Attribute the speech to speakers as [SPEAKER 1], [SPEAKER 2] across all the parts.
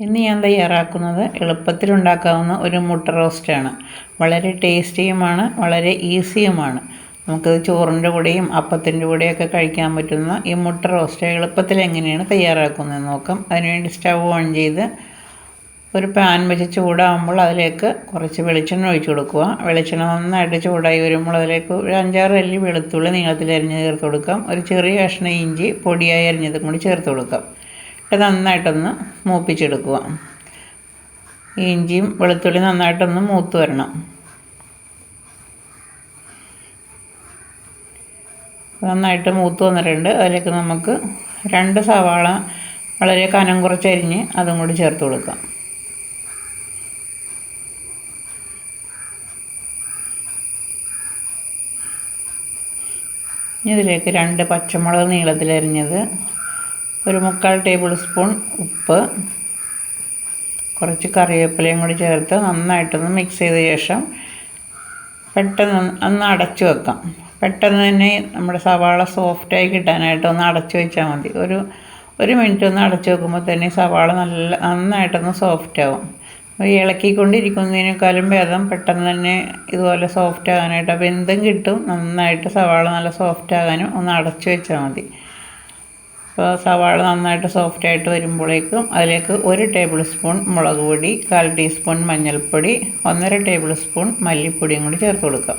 [SPEAKER 1] ഇന്ന് ഞാൻ തയ്യാറാക്കുന്നത് എളുപ്പത്തിലുണ്ടാക്കാവുന്ന ഒരു മുട്ട റോസ്റ്റാണ്. വളരെ ടേസ്റ്റിയുമാണ് വളരെ ഈസിയുമാണ്. നമുക്കത് ചോറിന്റെ കൂടെയും അപ്പത്തിന്റെ കൂടെയൊക്കെ കഴിക്കാൻ പറ്റുന്ന ഈ മുട്ട റോസ്റ്റ് എളുപ്പത്തിൽ എങ്ങനെയാണ് തയ്യാറാക്കുന്നത് നോക്കാം. അതിനുവേണ്ടി സ്റ്റവ് ഓൺ ചെയ്ത് ഒരു പാൻ വെച്ച് ചൂടാകുമ്പോൾ അതിലേക്ക് കുറച്ച് വെളിച്ചെണ്ണ ഒഴിച്ചു കൊടുക്കുക. വെളിച്ചെണ്ണ നന്നായിട്ട് ചൂടായി വരുമ്പോൾ അതിലേക്ക് ഒരു അഞ്ചാറ് അല്ലി വെളുത്തുള്ളി നീളത്തിൽ അരിഞ്ഞ് ചേർത്ത് കൊടുക്കാം. ഒരു ചെറിയ കഷ്ണം ഇഞ്ചി പൊടിയായി അരിഞ്ഞതും കൂടി ചേർത്ത് കൊടുക്കാം. ഇത് നന്നായിട്ടൊന്ന് മൂപ്പിച്ചെടുക്കുക. ഇഞ്ചിയും വെളുത്തുള്ളി നന്നായിട്ടൊന്ന് മൂത്ത് വരണം. നന്നായിട്ട് മൂത്ത് വന്നിട്ടുണ്ട്. അതിലേക്ക് നമുക്ക് രണ്ട് സവാള വളരെ കനം കുറച്ചരിഞ്ഞ് അതും കൂടി ചേർത്ത് കൊടുക്കാം. ഇതിലേക്ക് രണ്ട് പച്ചമുളക് നീളത്തിലരിഞ്ഞത് ഒരു മുക്കാൽ ടേബിൾ സ്പൂൺ ഉപ്പ് കുറച്ച് കറിവേപ്പിലയും കൂടി ചേർത്ത് നന്നായിട്ടൊന്ന് മിക്സ് ചെയ്ത ശേഷം പെട്ടെന്ന് ഒന്ന് അടച്ചു വെക്കാം. പെട്ടെന്ന് തന്നെ നമ്മുടെ സവാള സോഫ്റ്റായി കിട്ടാനായിട്ട് ഒന്ന് അടച്ചു വെച്ചാൽ മതി. ഒരു ഒരു മിനിറ്റ് ഒന്ന് അടച്ചു വെക്കുമ്പോൾ തന്നെ സവാള നല്ല നന്നായിട്ടൊന്ന് സോഫ്റ്റ് ആവും. ഇളക്കിക്കൊണ്ടിരിക്കുന്നതിനേക്കാളും ഭേദം പെട്ടെന്ന് തന്നെ ഇതുപോലെ സോഫ്റ്റ് ആകാനായിട്ട് അപ്പോൾ എന്തും കിട്ടും. നന്നായിട്ട് സവാള നല്ല സോഫ്റ്റ് ആകാനും ഒന്ന് അടച്ചു വെച്ചാൽ മതി. സവാള നന്നായിട്ട് സോഫ്റ്റ് ആയിട്ട് വരുമ്പോഴേക്കും അതിലേക്ക് ഒരു ടേബിൾ സ്പൂൺ മുളക് പൊടി കാൽ ടീസ്പൂൺ മഞ്ഞൾപ്പൊടി ഒന്നര ടേബിൾ സ്പൂൺ മല്ലിപ്പൊടിയും കൂടി ചേർത്ത് കൊടുക്കാം.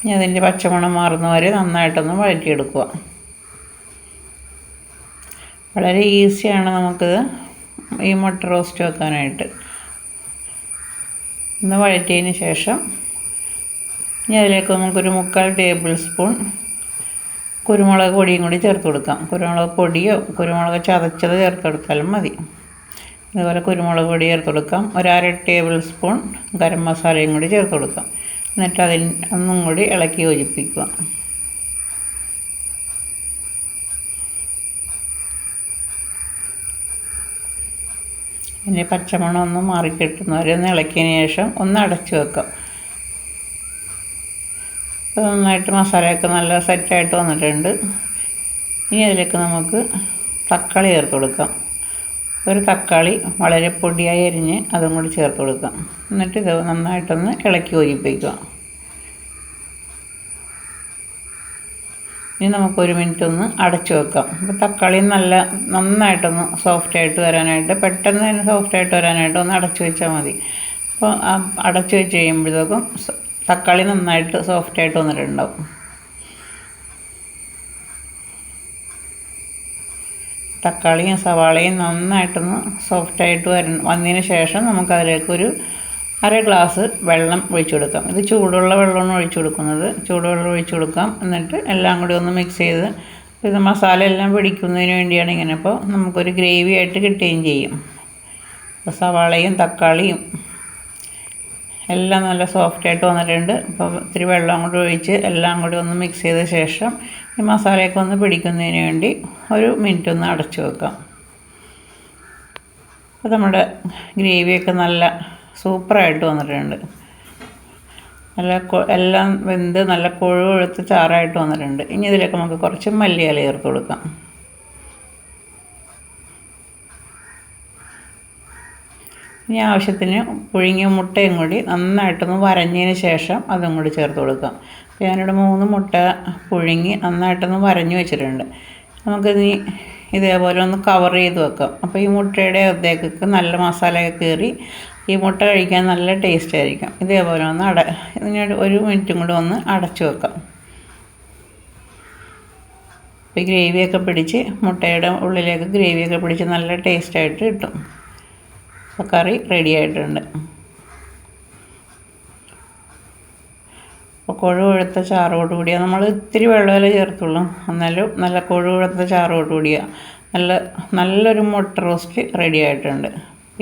[SPEAKER 1] ഇനി അതിന്റെ പച്ചമണം മാറുന്ന വരെ നന്നായിട്ടൊന്ന് വഴറ്റിയെടുക്കുക. വളരെ ഈസിയാണ് നമുക്ക് ഈ മുട്ട റോസ്റ്റ് വെക്കാനായിട്ട്. ഒന്ന് വഴറ്റിയതിന് ശേഷം ഇനി അതിലേക്ക് നമുക്കൊരു മുക്കാൽ ടേബിൾ സ്പൂൺ കുരുമുളക് പൊടിയും കൂടി ചേർത്ത് കൊടുക്കാം. കുരുമുളക് പൊടിയോ കുരുമുളക് ചതച്ചത് ചേർത്ത് കൊടുത്താലും മതി. അതുപോലെ കുരുമുളക് പൊടി ചേർത്ത് കൊടുക്കാം. ഒരര ടേബിൾ സ്പൂൺ ഗരം മസാലയും കൂടി ചേർത്ത് കൊടുക്കാം. എന്നിട്ട് അതിന് ഒന്നും കൂടി ഇളക്കി യോജിപ്പിക്കുക. പിന്നെ പച്ചമണം ഒന്ന് മാറിക്കിട്ടുന്നവരെ ഒന്ന് ഇളക്കിയതിന് ശേഷം ഒന്ന് അടച്ചു വെക്കാം. നന്നായിട്ട് മസാലയൊക്കെ നല്ല സെറ്റായിട്ട് വന്നിട്ടുണ്ട്. ഇനി അതിലേക്ക് നമുക്ക് തക്കാളി ചേർത്ത് കൊടുക്കാം. ഒരു തക്കാളി വളരെ പൊടിയായി അരിഞ്ഞ് അതും കൂടി ചേർത്ത് കൊടുക്കാം. എന്നിട്ട് ഇത് നന്നായിട്ടൊന്ന് ഇളക്കി യോജിപ്പിക്കുക. ഇനി നമുക്ക് ഒരു മിനിറ്റ് ഒന്ന് അടച്ചു വെക്കാം. അപ്പോൾ തക്കാളി നല്ല നന്നായിട്ടൊന്ന് സോഫ്റ്റായിട്ട് വരാനായിട്ട് പെട്ടെന്ന് തന്നെ സോഫ്റ്റായിട്ട് വരാനായിട്ട് ഒന്ന് അടച്ചു വെച്ചാൽ മതി. അപ്പോൾ അടച്ചു വെച്ച് കഴിയുമ്പോഴത്തേക്കും തക്കാളി നന്നായിട്ട് സോഫ്റ്റായിട്ട് വന്നിട്ടുണ്ടാവും. തക്കാളിയും സവാളയും നന്നായിട്ടൊന്ന് സോഫ്റ്റായിട്ട് വര വന്നതിന് ശേഷം നമുക്കതിലേക്ക് ഒരു അര ഗ്ലാസ് വെള്ളം ഒഴിച്ചു കൊടുക്കാം. ഇത് ചൂടുള്ള വെള്ളമാണ് ഒഴിച്ചു കൊടുക്കുന്നത്. ചൂടുവെള്ളം ഒഴിച്ചു കൊടുക്കാം. എന്നിട്ട് എല്ലാം കൂടി ഒന്ന് മിക്സ് ചെയ്ത് ഇത് മസാല എല്ലാം പിടിക്കുന്നതിന് വേണ്ടിയാണ് ഇങ്ങനെ. അപ്പോൾ നമുക്കൊരു ഗ്രേവി ആയിട്ട് കിട്ടുകയും ചെയ്യും. സവാളയും തക്കാളിയും എല്ലാം നല്ല സോഫ്റ്റായിട്ട് വന്നിട്ടുണ്ട്. അപ്പോൾ ഇത്തിരി വെള്ളം കൂടി ഒഴിച്ച് എല്ലാം കൂടി ഒന്ന് മിക്സ് ചെയ്ത ശേഷം ഈ മസാലയൊക്കെ ഒന്ന് പിടിക്കുന്നതിന് വേണ്ടി ഒരു മിനിറ്റ് ഒന്ന് അടച്ചു വെക്കാം. അപ്പോൾ നമ്മുടെ ഗ്രേവിയൊക്കെ നല്ല സൂപ്പറായിട്ട് വന്നിട്ടുണ്ട്. നല്ല എല്ലാം വെന്ത് നല്ല കൊഴുവെടുത്ത് ചാറായിട്ട് വന്നിട്ടുണ്ട്. ഇനി ഇതിലേക്ക് നമുക്ക് കുറച്ച് മല്ലിയില ചേർത്ത് കൊടുക്കാം. ഇനി ആവശ്യത്തിന് പുഴുങ്ങിയ മുട്ടയും കൂടി നന്നായിട്ടൊന്ന് വരഞ്ഞതിന് ശേഷം അതും കൂടി ചേർത്ത് കൊടുക്കാം. അപ്പോൾ ഞാനിവിടെ മൂന്ന് മുട്ട പുഴുങ്ങി നന്നായിട്ടൊന്ന് വരഞ്ഞു വെച്ചിട്ടുണ്ട്. നമുക്കിനി ഇതേപോലെ ഒന്ന് കവർ ചെയ്ത് വെക്കാം. അപ്പോൾ ഈ മുട്ടയുടെ അകത്തേക്കൊക്കെ നല്ല മസാലയൊക്കെ കയറി ഈ മുട്ട കഴിക്കാൻ നല്ല ടേസ്റ്റ് ആയിരിക്കും. ഇതേപോലെ ഒന്ന് അട ഇതിന് ഒരു മിനിറ്റും കൂടി ഒന്ന് അടച്ചു വെക്കാം. അപ്പോൾ ഗ്രേവിയൊക്കെ പിടിച്ച് മുട്ടയുടെ ഉള്ളിലേക്ക് ഗ്രേവിയൊക്കെ പിടിച്ച് നല്ല ടേസ്റ്റായിട്ട് കിട്ടും. അപ്പോൾ കറി റെഡി ആയിട്ടുണ്ട്. അപ്പോൾ കൊഴുകൊഴുത്ത ചാറോട് നമ്മൾ ഇത്തിരി വെള്ളമല്ലേ ചേർത്തുള്ളൂ. എന്നാലും നല്ല കൊഴുകൊഴുത്ത ചാറോട് നല്ല നല്ലൊരു മുട്ട റോസ്റ്റ് റെഡി ആയിട്ടുണ്ട്.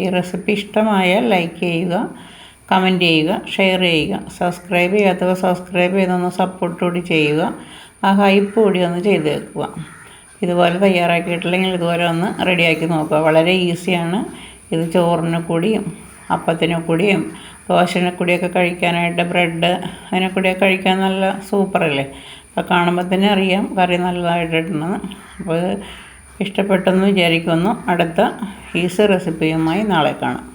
[SPEAKER 1] ഈ റെസിപ്പി ഇഷ്ടമായാൽ ലൈക്ക് ചെയ്യുക കമന്റ് ചെയ്യുക ഷെയർ ചെയ്യുക സബ്സ്ക്രൈബ് ചെയ്യാത്തവർ സബ്സ്ക്രൈബ് ചെയ്തൊന്ന് സപ്പോർട്ട് കൂടി ചെയ്യുക. ആ ഹൈപ്പ് കൂടി ഒന്ന് ചെയ്ത് വെക്കുക. ഇതുപോലെ തയ്യാറാക്കിയിട്ടില്ലെങ്കിൽ ഇതുപോലെ ഒന്ന് റെഡിയാക്കി നോക്കുക. വളരെ ഈസിയാണ് ഇത് ചോറിന് കൂടിയും അപ്പത്തിന് കൂടിയും ദോശന കൂടിയൊക്കെ കഴിക്കാനായിട്ട് ബ്രെഡ് അതിനെ കൂടിയൊക്കെ കഴിക്കാൻ നല്ല സൂപ്പറല്ലേ? അപ്പോൾ കാണുമ്പോൾ തന്നെ അറിയാം കറി നല്ലതായിട്ടുണ്ടെന്ന് അപ്പോൾ ഇത് ഇഷ്ടപ്പെട്ടെന്ന് വിചാരിക്കുന്നു. അടുത്ത ഈസി റെസിപ്പിയുമായി നാളെ കാണാം.